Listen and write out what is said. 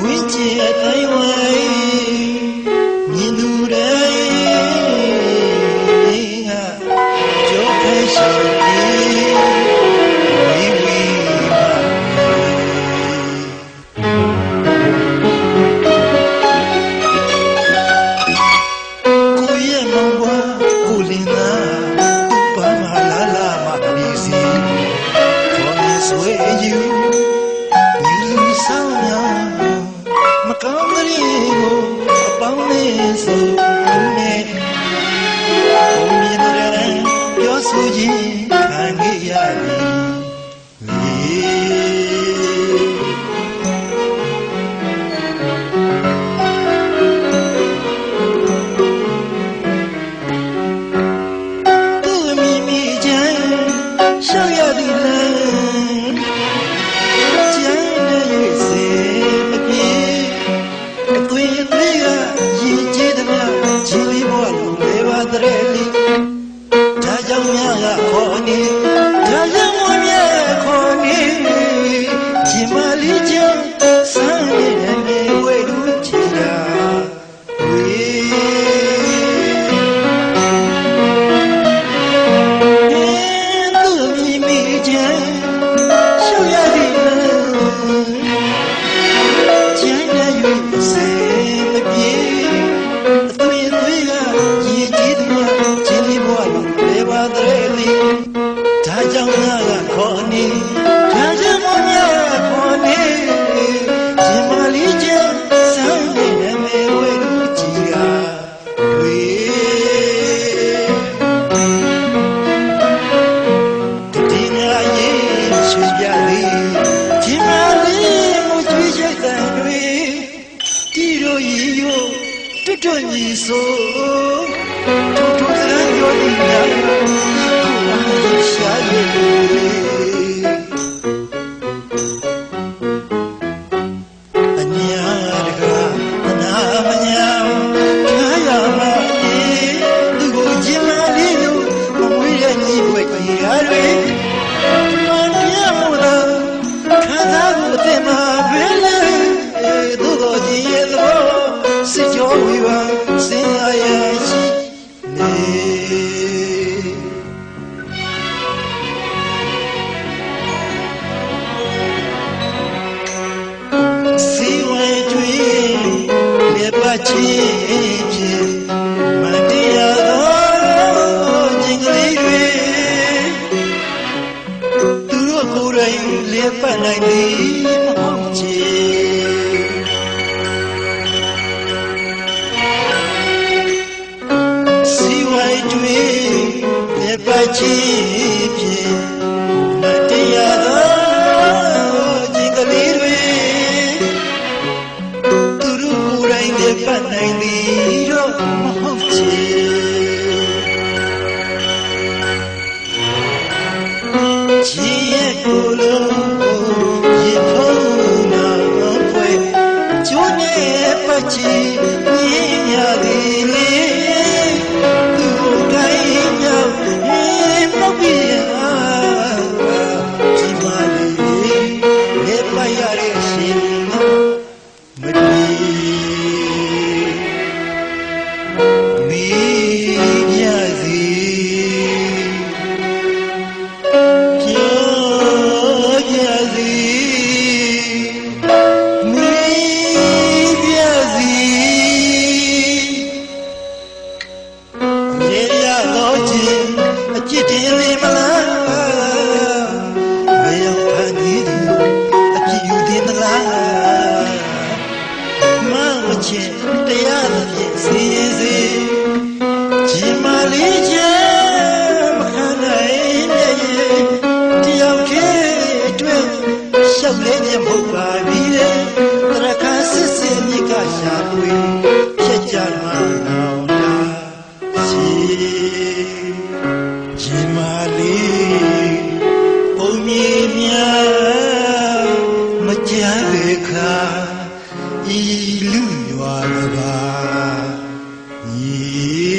Nguyên. ကောင်းတဲ့ကိုအပေါင်းနဲ့ဆုံးနေဘုံမြင်ရတဲ့ပြောဆိုခြင်း လေကရေကျေးသမျှခြေလေးဘဝလုံးလေးပါတဲ့လေဒါကြောင့်များကခေါ်နေ paraíso. Tú, tú eres la violina, tú eres la ကိုယ်တိုင်လျက်ပတ်နိုင်သည်မဟုတ်ချေစီဝိုင်တွေပြပတ်ချီဖြင့်မတရားသောจิตလေးတွေသူတို့ကိုယ်တိုင်လျက်ပတ်နိုင်သည်တော့မဟုတ်ချေ really my. E